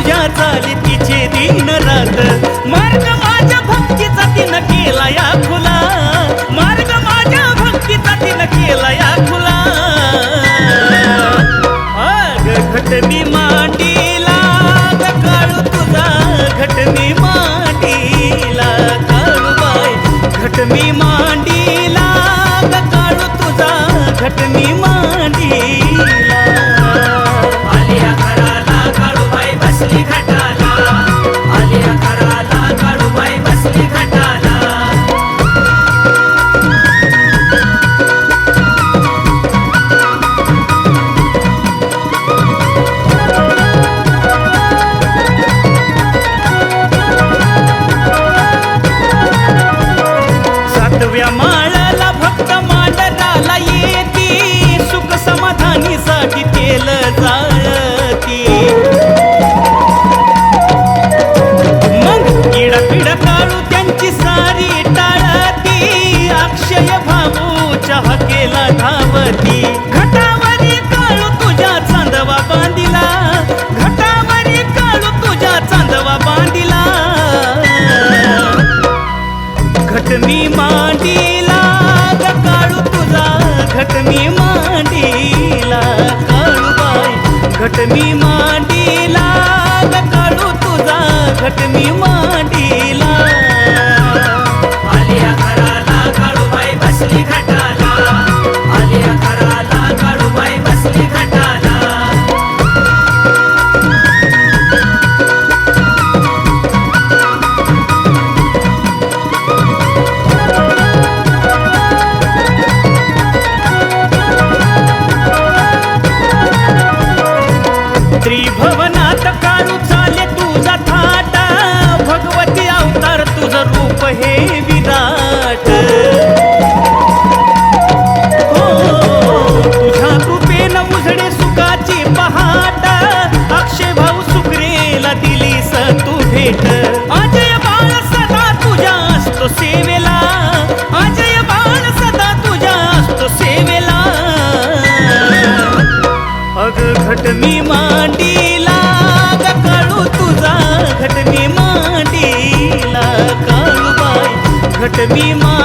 पूजा झाली तिचे दिन रात. मार्ग माझ्या भक्तीचा तिनं केला या खुला. मार्ग माझ्या भक्तीचा तिनं केला या खुला. आग घट मी मांडीला. काळू तुझा. घट मी मांडीला. काळू बाय घट मी मा काळूबाई घटमी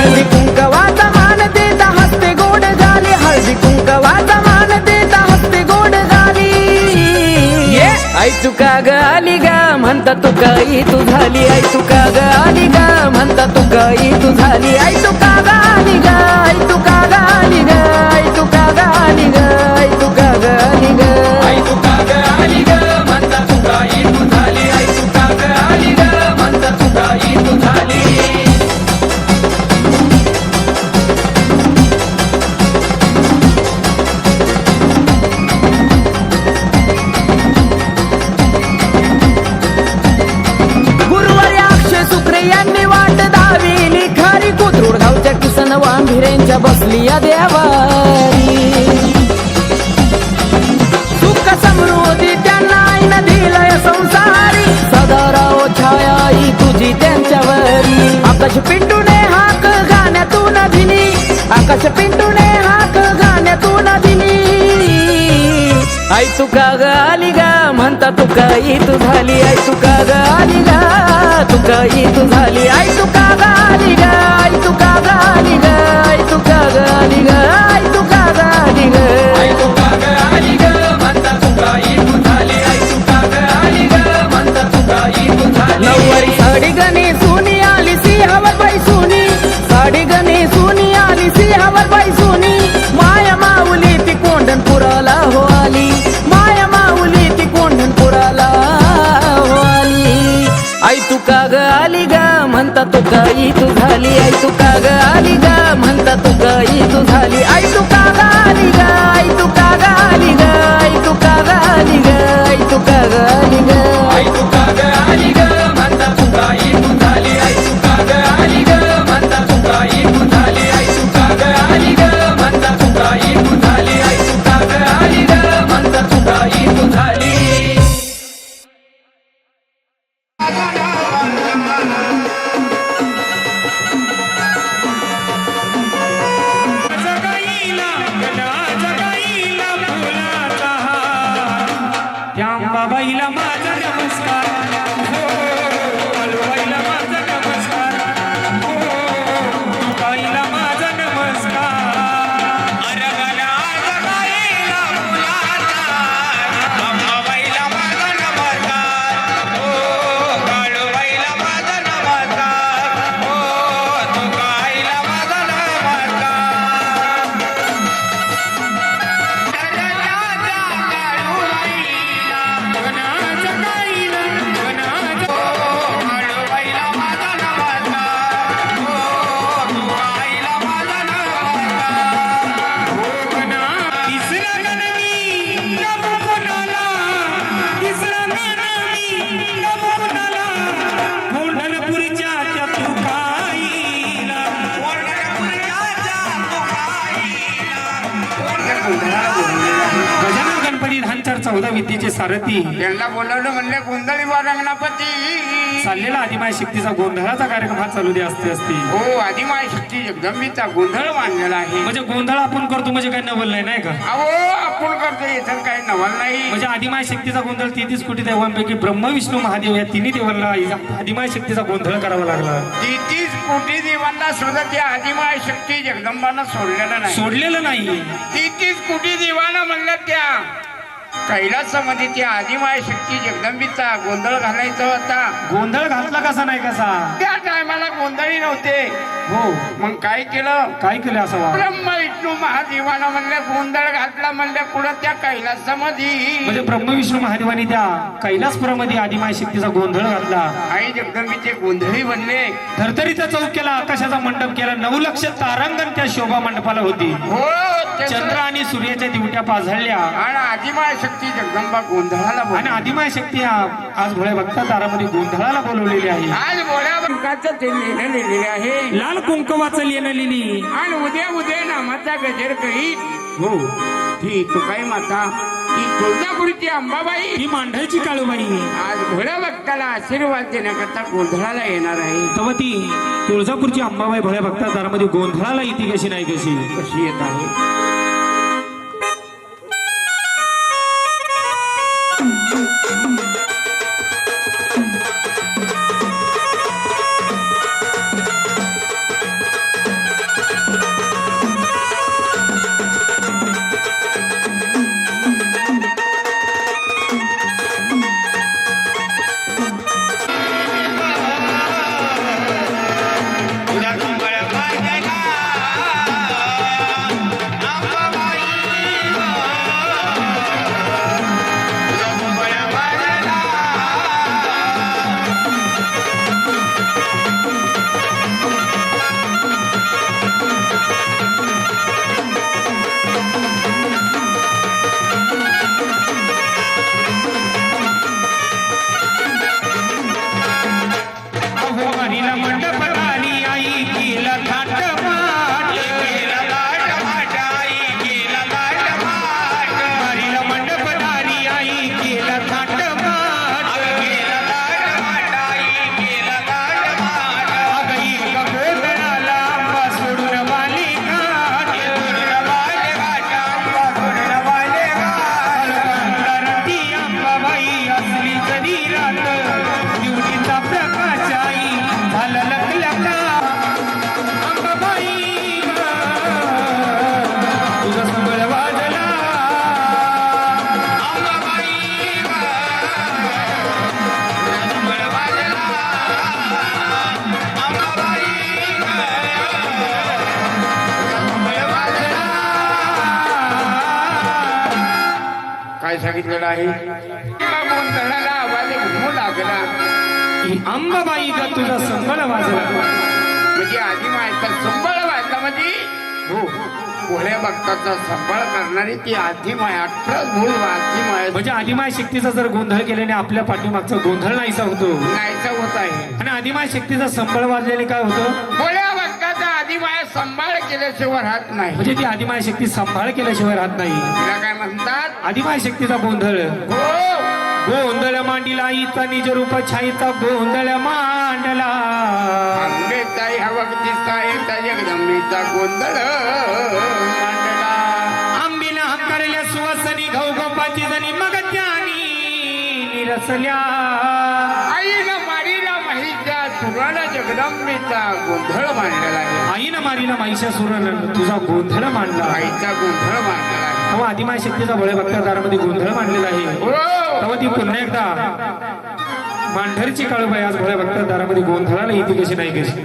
हळदी कुंकवाचा मान देता हस्ते गोड झाली हळदी कुंकवाचा मान देता हस्ते गोड झाली आई चुका ग आली गा म्हणता तू काही तू झाली आई चुका ग आली ग म्हणता तू काही तू झाली आई तू माझ्या बसली या देवारी. सुख समृद्धी त्यांना आईन दिलय संसारी. सदाराव छाया ही तुझी त्यांच्यावरी. आकाश पिंटूने हाक गाण्यातून दिली. आकाश पिंटूने हाक गाण्यातून दिली. आई तुका ग आली गा? म्हणता तुका ई तू झाली? आई तुका ग आली गा? तुका ई तू झाली? आई तुका ग आली गा? आई तुका ग आली गा? आली ग आई तुका ग आली ग आई तुका ग आली ग म्हणता तुका ई तू झाली आई तुका ग आली ग म्हणता तुका ई तू झाली नऊवारी साडी गणी सुनी आली सिंहावर बाई सुनी साडी गणी सुनी आली सिंहावर बाई सुनी माया माऊली ती कोंढणपुराला हो आली माया माऊली ती कोंढणपुराला हो आली आई तू का ग आली ग म्हणता तू काही तू झाली आई तू का ग आली ग म्हणता तू काही तू झाली आई चौदा विद्येचे सारथी. त्यांना बोलवलं म्हणले गोंधळी गणपती चाललेला आदिमाय शक्तीचा गोंधळाचा कार्यक्रम हा चालू दे असते असते. हो आदिमाय शक्ती जगदंबीचा गोंधळ मांडलेला आहे. म्हणजे गोंधळ आपण करतो म्हणजे काय नवल नाही नाही का? अहो आपण करतो इथं काही नवल नाही. म्हणजे आदिमाय शक्तीचा गोंधळ तेहतीस कोटी देवांपैकी ब्रह्म विष्णू महादेव या तिन्ही देवांना आदिमाय शक्तीचा गोंधळ करावा लागला. तेहतीस कोटी देवांना सुद्धा त्या आदिमाय शक्ती जगदंबानं सोडलेलं नाही. सोडलेलं नाही. तेहतीस कोटी देवानं म्हणलं त्या कैलासामध्ये त्या आदिमाय शक्ती जगदंबीचा गोंधळ घालायचा होता. गोंधळ घातला कसा नाही कसा? त्या टायमाला गोंधळी नव्हते. हो. मग काय केलं? काय केलं असा ब्रह्म विष्णू महादेवानं म्हणलं गोंधळ घातला म्हणलं पुढं त्या कैलासामध्ये? म्हणजे ब्रह्म विष्णू महादेवानी त्या कैलासपुरामध्ये आदिमाय शक्तीचा गोंधळ घातला. आई जगदंबीचे गोंधळी बनले. धरतरीचा चौक केला आकाशाचा मंडप केला नऊ लक्ष तारांगण त्या शोभा मंडपाला होती. हो चंद्र चंद्र आणि सूर्याच्या दिवट्या पाझळल्या. आणि आदिमाय शक्ती जगदंबा गोंधळाला आणि. आदिमाय शक्ती हा आज भोळे भक्ता दारामध्ये गोंधळाला बोलवलेली आहे. आज बोळ्या बंकाचं ते लिहिलं लिहिलेले आहे. लाल कुंकवाचं लिहिणं लिहिली. आणि उद्या उद्या नामाचा गजर करीत. हो. ती तुकाई माता ती तुळजापुरीची अंबाबाई. ही मांढरची काळूबाई. आज भोळ्या भक्ताला आशीर्वाद देण्याकरता गोंधळाला येणार आहे. तेव्हा ती तुळजापूरची अंबाबाई भोळ्या भक्ता दारामध्ये गोंधळाला येते कशी नाही कशी? कशी येत आहे? सांगितलेलं आहे आवाज लागला. अंबाबाई ग तुझा संबळ वाजला. म्हणजे आदिमायचा संबळ वाजला म्हणजे? हो. भोळ्या भक्ताचा संबळ करणारी ती आदिमाय अठरा भूल आदिमाय म्हणजे आदिमाय शक्तीचा जर गोंधळ केल्याने आपल्या पाठीमागचा गोंधळ नाहीसा होतो. नाहीचा होत आहे. आणि आदिमाय शक्तीचा संबळ वाजल्याने काय होतं? माया सांभाळ केल्याशिवाय राहत नाही. म्हणजे ती आदिमाय शक्ती सांभाळ केल्याशिवाय राहत नाही. काय म्हणतात? आदिमाय शक्तीचा गोंधळ. हो. गोंधळ मांडीला इचा निज रूप छाईचा गोंधळ मांडला. आंबेचा हवक्तीचा येता जगदंबेचा गोंधळ मांडला. आंबीला हकारल्या सुवासनी घाऊ गोपाची जणी मग त्यानी निरसल्या. देवाला जगदंबेचा गोंधळ मांडलेला आहे. आईनं मारीला माईच्या सुरण तुझा गोंधळ मांडला. आहे आईचा गोंधळ मांडला आहे. तेव्हा आदिमाय शक्तीचा भळे भक्तादारामध्ये गोंधळ मांडलेला आहे. तेव्हा ती पुन्हा एकदा मांढरची काळूबाई आज भळे भक्तादारामध्ये गोंधळाला येते कशी नाही कशी?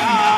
Hallelujah.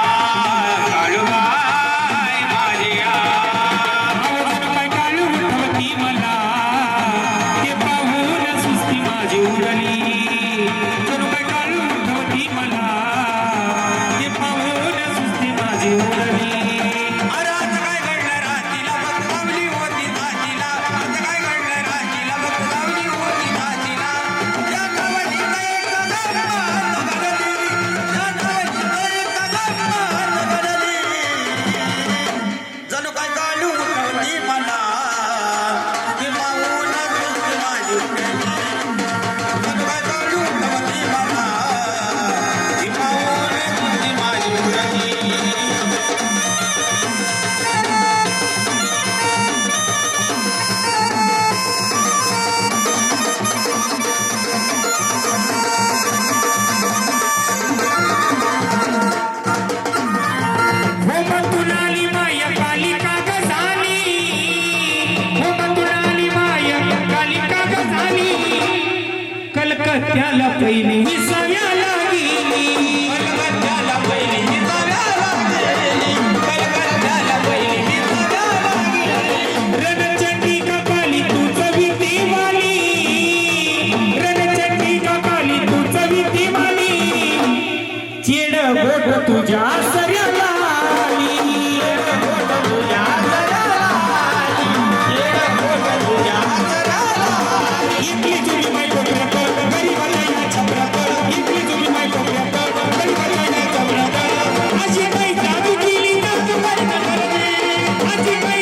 Money,